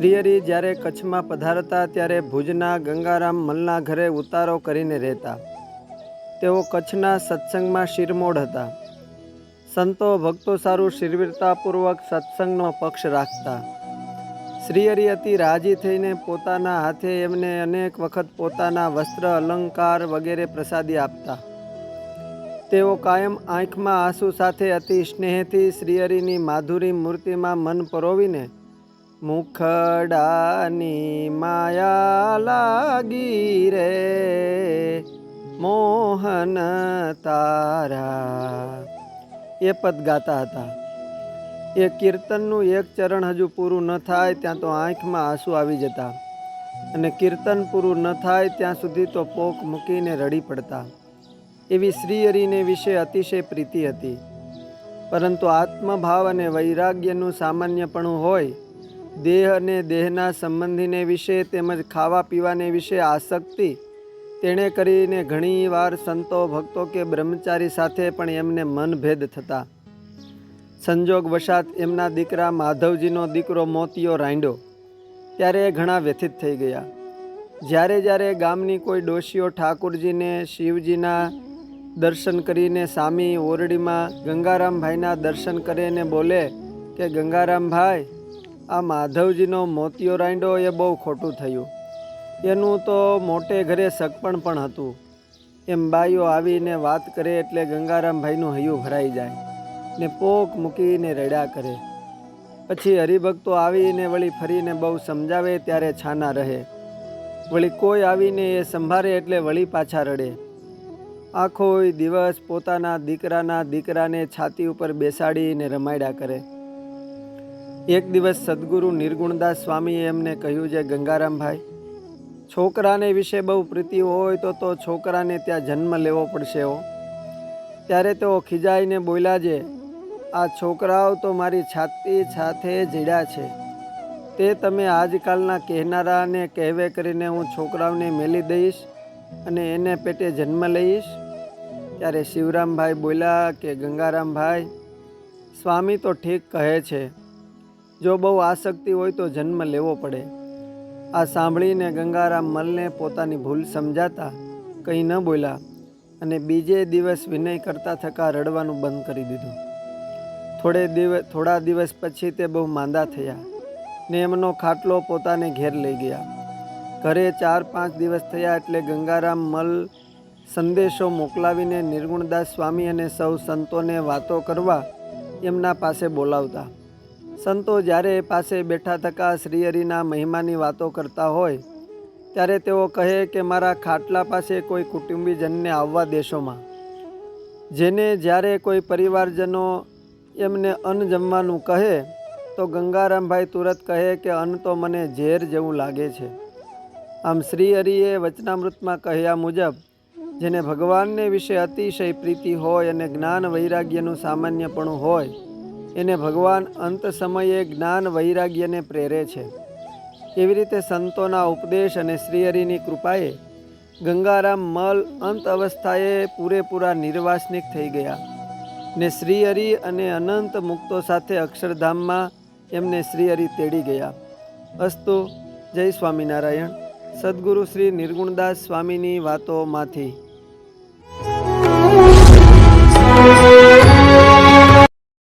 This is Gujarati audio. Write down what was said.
શ્રીહરિ જ્યારે કચ્છમાં પધારતા ત્યારે ભુજના ગંગારામ મલના ઘરે ઉતારો કરીને રહેતા. તેઓ કચ્છના સત્સંગમાં શિરમોડ હતા. સંતો ભક્તો સારું શિરવીરતાપૂર્વક સત્સંગનો પક્ષ રાખતા. શ્રીહરિ અતિ રાજી થઈને પોતાના હાથે એમને અનેક વખત પોતાના વસ્ત્ર, અલંકાર વગેરે પ્રસાદી આપતા. તેઓ કાયમ આંખમાં આંસુ સાથે અતિ સ્નેહથી શ્રીહરિની માધુરી મૂર્તિમાં મન પરોવીને મુખડાની માયા લાગી રે. મોહન તારા. એ પદ ગાતા હતા. એ કીર્તનનું એક ચરણ હજુ પૂરું ન થાય ત્યાં તો આંખમાં આંસુ આવી જતા. અને કીર્તન પૂરું ન થાય ત્યાં સુધી તો પોક મૂકીને રડી પડતા. એવી શ્રીહરિને વિશે અતિશય પ્રીતિ હતી. પરંતુ આત્મભાવ અને વૈરાગ્યનું સામાન્યપણું હોય દેહ અને દેહના સંબંધીને વિશે તેમજ ખાવા પીવાને વિશે આસક્તિ. તેણે કરીને ઘણીવાર સંતો, ભક્તો કે બ્રહ્મચારી સાથે પણ એમને મનભેદ થતા. સંજોગ વશાત એમના દીકરા માધવજીનો દીકરો મોતિયો રાંડ્યો. ત્યારે ઘણા વ્યથિત થઈ ગયા. જ્યારે જ્યારે ગામની કોઈ ડોશીઓ ઠાકુરજીને શિવજીના દર્શન કરીને સામી ઓરડીમાં ગંગારામભાઈના દર્શન કરીને બોલે કે, ગંગારામભાઈ આ માધવજીનો મોતિયો રાંડો એ બહુ ખોટું થયું. એનું તો મોટે ઘરે સગપણ પણ હતું. એમ બાઈઓ આવીને વાત કરે એટલે ગંગારામભાઈનું હૈયું ભરાઈ જાય ને પોક મૂકીને રડ્યા કરે. પછી હરિભક્તો આવીને વળી ફરીને બહુ સમજાવે ત્યારે છાના રહે. વળી કોઈ આવીને એ સંભાળે એટલે વળી પાછા રડે. આખો દિવસ પોતાના દીકરાના દીકરાને છાતી ઉપર બેસાડીને રમાડ્યા કરે. એક દિવસ સદગુરુ નિર્ગુણદાસ સ્વામીએ એમને કહ્યું છે ગંગારામભાઈ, છોકરાને વિશે બહુ પ્રીતિ હોય તો તો છોકરાને ત્યાં જન્મ લેવો પડશે હો. ત્યારે તેઓ ખીજાઈને બોલ્યા છે, આ છોકરાઓ તો મારી છાતી સાથે જીડ્યા છે. તે તમે આજકાલના કહેનારાને કહેવે કરીને હું છોકરાઓને મેલી દઈશ અને એને પેટે જન્મ લઈશ. ત્યારે શિવરામભાઈ બોલ્યા કે, ગંગારામભાઈ, સ્વામી તો ઠીક કહે છે જો બહુ આસક્તિ હોય તો જન્મ લેવો પડે. આ સાંભળીને ગંગારામ મલને પોતાની ભૂલ સમજાતા કંઈ ન બોલ્યા અને બીજે દિવસ વિનય કરતા થકા રડવાનું બંધ કરી દીધું. થોડે દિવસ, થોડા દિવસ પછી તે બહુ માંદા થયા ને એમનો ખાટલો પોતાને ઘેર લઈ ગયા. ઘરે ચાર પાંચ દિવસ થયા એટલે ગંગારામ મલ સંદેશો મોકલાવીને નિર્ગુણદાસ સ્વામી અને સૌ સંતોને વાતો કરવા એમના પાસે બોલાવતા. સંતો જ્યારે પાસે બેઠા થકા શ્રીહરિના મહિમાની વાતો કરતા હોય, ત્યારે તેઓ કહે કે મારા ખાટલા પાસે કોઈ કુટુંબીજનને આવવા દેશોમાં જેને જ્યારે કોઈ પરિવારજનો એમને અન્ન જમવાનું કહે, તો ગંગારામભાઈ તુરત કહે કે અન્ન તો મને ઝેર જેવું લાગે છે. આમ શ્રીહરિએ વચનામૃતમાં કહ્યા મુજબ, જેને ભગવાનને વિશે અતિશય પ્રીતિ હોય અને જ્ઞાન વૈરાગ્યનું સામાન્યપણું હોય એને ભગવાન અંત સમયે જ્ઞાન વૈરાગ્યને પ્રેરે છે. એવી રીતે સંતોના ઉપદેશ અને શ્રીહરિની કૃપાએ ગંગારામ મલ અંત અવસ્થાએ પૂરેપૂરા નિર્વાસનિક થઈ ગયા ને શ્રીહરિ અને અનંત મુક્તો સાથે અક્ષરધામમાં એમને શ્રીહરિ તેડી ગયા. અસ્તુ, જય સ્વામિનારાયણ. સદગુરુ શ્રી નિર્ગુણદાસ સ્વામીની વાતોમાંથી.